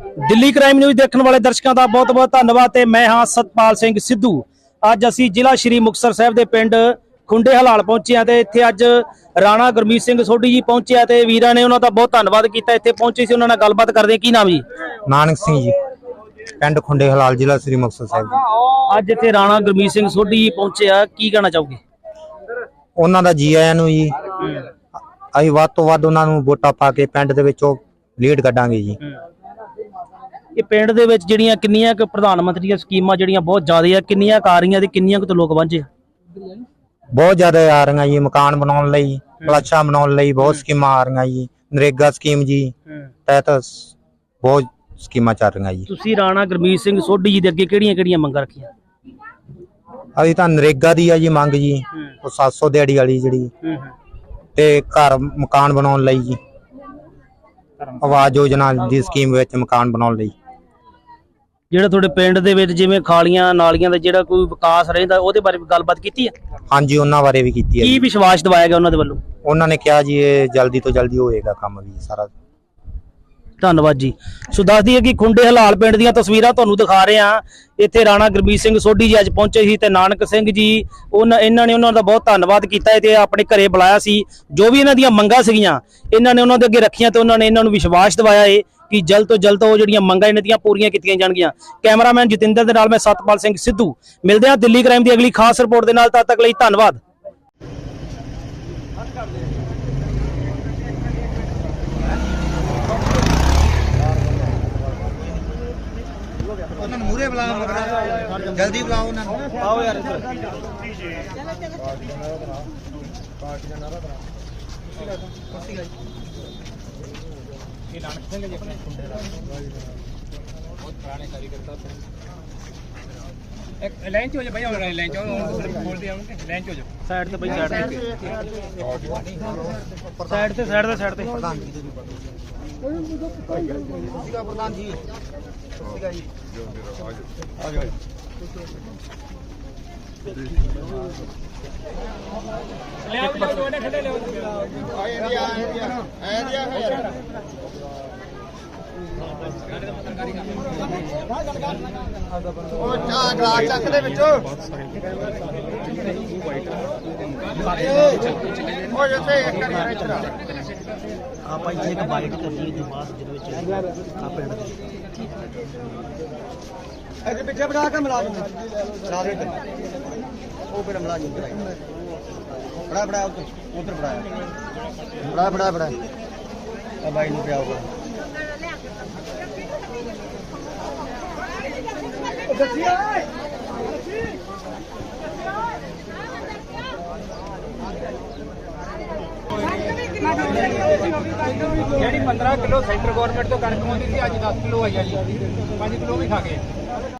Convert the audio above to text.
Delhi crime news ਦੇਖਣ ਵਾਲੇ ਦਰਸ਼ਕਾਂ ਦਾ ਬਹੁਤ-ਬਹੁਤ ਧੰਨਵਾਦ ਤੇ ਮੈਂ ਹਾਂ ਸਤਪਾਲ ਸਿੰਘ ਸਿੱਧੂ। ਅੱਜ ਅਸੀਂ ਜ਼ਿਲ੍ਹਾ ਸ਼੍ਰੀ ਮੁਕਤਸਰ ਸਾਹਿਬ ਦੇ ਪਿੰਡ ਖੁੰਡੇ ਹਲਾਲ ਪਹੁੰਚੇ ਹਾਂ ਤੇ ਇੱਥੇ ਅੱਜ ਰਾਣਾ ਗੁਰਮੀਤ ਸਿੰਘ ਸੋਢੀ ਜੀ ਪਹੁੰਚੇ ਆ ਤੇ ਵੀਰਾਂ ਨੇ ਉਹਨਾਂ ਦਾ ਬਹੁਤ ਧੰਨਵਾਦ ਕੀਤਾ। ਇੱਥੇ ਪਹੁੰਚੇ ਸੀ ਉਹਨਾਂ ਨਾਲ ਗੱਲਬਾਤ ਕਰਦੇ। ਕੀ ਨਾਮ ਜੀ? ਨਾਨਕ ਸਿੰਘ ਜੀ ਪਿੰਡ ਖੁੰਡੇ ਹਲਾਲ ਜ਼ਿਲ੍ਹਾ ਸ੍ਰੀ ਮੁਕਤਸਰ ਸਾਹਿਬ ਜੀ। ਅੱਜ ਇੱਥੇ ਰਾਣਾ ਗੁਰਮੀਤ ਸਿੰਘ ਸੋਢੀ ਜੀ ਪਹੁੰਚੇ ਆ। ਕੀ ਕਹਿਣਾ ਚਾਹੋਗੇ? ਉਹਨਾਂ ਦਾ ਜੀ ਆਇਆਂ ਨੂੰ ਜੀ ਅਸੀਂ ਵੱਧ ਤੋਂ ਵੱਧ ਉਹਨਾਂ ਨੂੰ ਵੋਟਾਂ ਪਾ ਕੇ ਪਿੰਡ ਦੇ ਵਿੱਚੋਂ ਲੀਡ ਕੱਢਾਂਗੇ ਜੀ। ਇਹ ਪਿੰਡ ਦੇ ਵਿੱਚ ਜਿਹੜੀਆਂ ਕਿੰਨੀਆਂ ਕੁ ਪ੍ਰਧਾਨ ਮੰਤਰੀ ਦੀਆਂ ਸਕੀਮਾਂ ਜਿਹੜੀਆਂ ਬਹੁਤ ਜ਼ਿਆਦਾ ਆ ਕਿੰਨੀਆਂ ਕੁ ਆ ਰਹੀਆਂ ਤੇ ਕਿੰਨੀਆਂ ਕੁ ਤੋਂ ਲੋਕ ਵਾਂਝੇ ਆ? ਬਹੁਤ ਜ਼ਿਆਦਾ ਆ ਰਹੀਆਂ ਜੀ ਮਕਾਨ ਬਣਾਉਣ ਲਈ ਪਲਾਛਾ ਬਣਾਉਣ ਲਈ ਬਹੁਤ ਸਕੀਮਾਂ ਆ ਰਹੀਆਂ ਜੀ ਨਰੇਗਾ ਸਕੀਮ ਜੀ ਤਹਿਤ ਸ- ਬਹੁਤ ਸਕੀਮਾਂ ਚੱਲ ਰਹੀਆਂ ਜੀ। ਤੁਸੀਂ ਰਾਣਾ ਗੁਰਮੀਤ ਸਿੰਘ ਸੋਢੀ ਜੀ ਦੇ ਅੱਗੇ ਕਿਹੜੀਆਂ ਕਿਹੜੀਆਂ ਮੰਗਾਂ ਰੱਖੀਆਂ? ਅਸੀਂ ਤਾਂ ਨਰੇਗਾ ਦੀ ਆ ਜੀ ਮੰਗ ਜੀ ਉਹ 700 ਦਿਹਾੜੀ ਵਾਲੀ ਜਿਹੜੀ ਤੇ ਘਰ ਮਕਾਨ ਬਣਾਉਣ ਲਈ ਜੀ ਆਵਾਜ਼ ਯੋਜਨਾ ਦੀ ਸਕੀਮ ਵਿੱਚ ਮਕਾਨ ਬਣਾਉਣ ਲਈ। ਜਿਹੜਾ ਤੁਹਾਡੇ ਪਿੰਡ ਦੇ ਵਿੱਚ ਜਿਵੇਂ ਖਾਲੀਆਂ ਨਾਲੀਆਂ ਦਾ ਜਿਹੜਾ ਕੋਈ ਵਿਕਾਸ ਰਹਿੰਦਾ ਉਹਦੇ ਬਾਰੇ ਵੀ ਗੱਲਬਾਤ ਕੀਤੀ ਹੈ? ਹਾਂਜੀ ਉਹਨਾਂ ਬਾਰੇ ਵੀ ਕੀਤੀ ਹੈ ਕੀ ਜੀ। ਵਿਸ਼ਵਾਸ ਦਿਵਾਇਆ ਗਿਆ ਉਹਨਾਂ ਦੇ ਵੱਲੋਂ? ਉਹਨਾਂ ਨੇ ਕਿਹਾ ਜੀ ਇਹ ਜਲਦੀ ਤੋਂ ਜਲਦੀ ਹੋਏਗਾ ਕੰਮ ਵੀ ਸਾਰਾ। ਧੰਨਵਾਦ ਜੀ। ਸੋ ਦੱਸ ਦਈਏ ਕਿ ਖੁੰਡੇ ਹਲਾਲ ਪਿੰਡ ਦੀਆਂ ਤਸਵੀਰਾਂ ਤੁਹਾਨੂੰ ਦਿਖਾ ਰਹੇ ਹਾਂ। ਇੱਥੇ ਰਾਣਾ ਗੁਰਮੀਤ ਸਿੰਘ ਸੋਢੀ ਜੀ ਅੱਜ ਪਹੁੰਚੇ ਸੀ ਤੇ ਨਾਨਕ ਸਿੰਘ ਜੀ ਉਹਨਾਂ ਇਹਨਾਂ ਨੇ ਉਹਨਾਂ ਦਾ ਬਹੁਤ ਧੰਨਵਾਦ ਕੀਤਾ ਹੈ ਤੇ ਆਪਣੇ ਘਰੇ ਬੁਲਾਇਆ ਸੀ। ਜੋ ਵੀ ਇਹਨਾਂ ਦੀਆਂ ਮੰਗਾਂ ਸੀਗੀਆਂ ਇਹਨਾਂ ਨੇ ਉਹਨਾਂ ਦੇ ਅੱਗੇ ਰੱਖੀਆਂ ਤੇ ਉਹਨਾਂ ਨੇ ਇਹਨਾਂ ਨੂੰ ਵਿਸ਼ਵਾਸ ਦਿਵਾਇਆ ਹੈ ਕਿ ਜਲਦ ਤੋਂ ਜਲਦ ਉਹ ਜਿਹੜੀਆਂ ਮੰਗਾਂ ਇਹਨਾਂ ਦੀਆਂ ਪੂਰੀਆਂ ਕੀਤੀਆਂ ਜਾਣਗੀਆਂ। ਕੈਮਰਾਮੈਨ ਜਤਿੰਦਰ ਦੇ ਨਾਲ ਮੈਂ ਸਤਪਾਲ ਸਿੰਘ ਸਿੱਧੂ। ਮਿਲਦੇ ਹਾਂ ਦਿੱਲੀ ਕ੍ਰਾਈਮ ਦੀ ਅਗਲੀ ਖਾਸ ਰਿਪੋਰਟ ਦੇ ਨਾਲ ਤਦ ਤੱਕ ਲਈ ਧੰਨਵਾਦ। ਉਹਨਾਂ ਨੂੰ ਮੂਰੇ ਬੁਲਾਓ ਮਗਰ ਜਲਦੀ ਬੁਲਾਓ ਉਹਨਾਂ ਨੂੰ। ਆਓ ਯਾਰ। ਲਾਈਨ ਚ ਹੋ ਜਾ ਭਾਈ ਹੁਣ ਲਾਈਨ ਚ ਬੋਲਦੇ ਆਉਂਗੇ ਲਾਈਨ ਚ ਹੋ ਜਾ ਸਾਈਡ ਤੇ ਬਈ ਸਾਈਡ ਤੇ ਸਾਈਡ ਤੇ ਸਾਈਡ ਤੇ ਸਾਈਡ ਤੇ ਪ੍ਰਧਾਨ ਜੀ। ਲਿਆਓ ਲਿਆਓ ਦੋਨੇ ਖੜੇ ਲਿਆਓ ਉਹ ਚਾਹ ਗਲਾਸ ਚੱਕ ਦੇ ਵਿੱਚੋਂ ਉਹ ਜਿੱਥੇ ਇੱਕ ਕਰੀ ਇੱਧਰ ਆਪਾਂ ਇੱਥੇ ਇੱਕ ਬਾਈਟ ਕਰਨੀ ਹੈ ਬਾਅਦ ਜਿਹਦੇ ਵਿੱਚ ਆ ਪਿੰਡ ਦੇ ਅੱਗੇ ਪਿੱਛੇ ਬਣਾ ਕੇ ਮਿਲਾ ਦੇ ਮਿਲਾ ਦੇ ਉਹ ਫਿਰ ਮਿਲਾ ਜੀ ਬੜਾ ਬੜਾ ਉੱਧਰ ਬੜਾ ਬੜਾ ਬੜਾ ਬੜਾ ਆ ਬਾਈ ਨੂੰ ਪਿਆਓ ਜਿਹੜੀ 15 ਕਿਲੋ ਸੈਂਟਰ ਗਵਰਨਮੈਂਟ ਤੋਂ ਕਣਕ ਆਉਂਦੀ ਸੀ, ਅੱਜ 10 ਕਿਲੋ ਆਈ ਆ ਜੀ। 5 ਕਿਲੋ ਵੀ ਖਾ ਗਏ।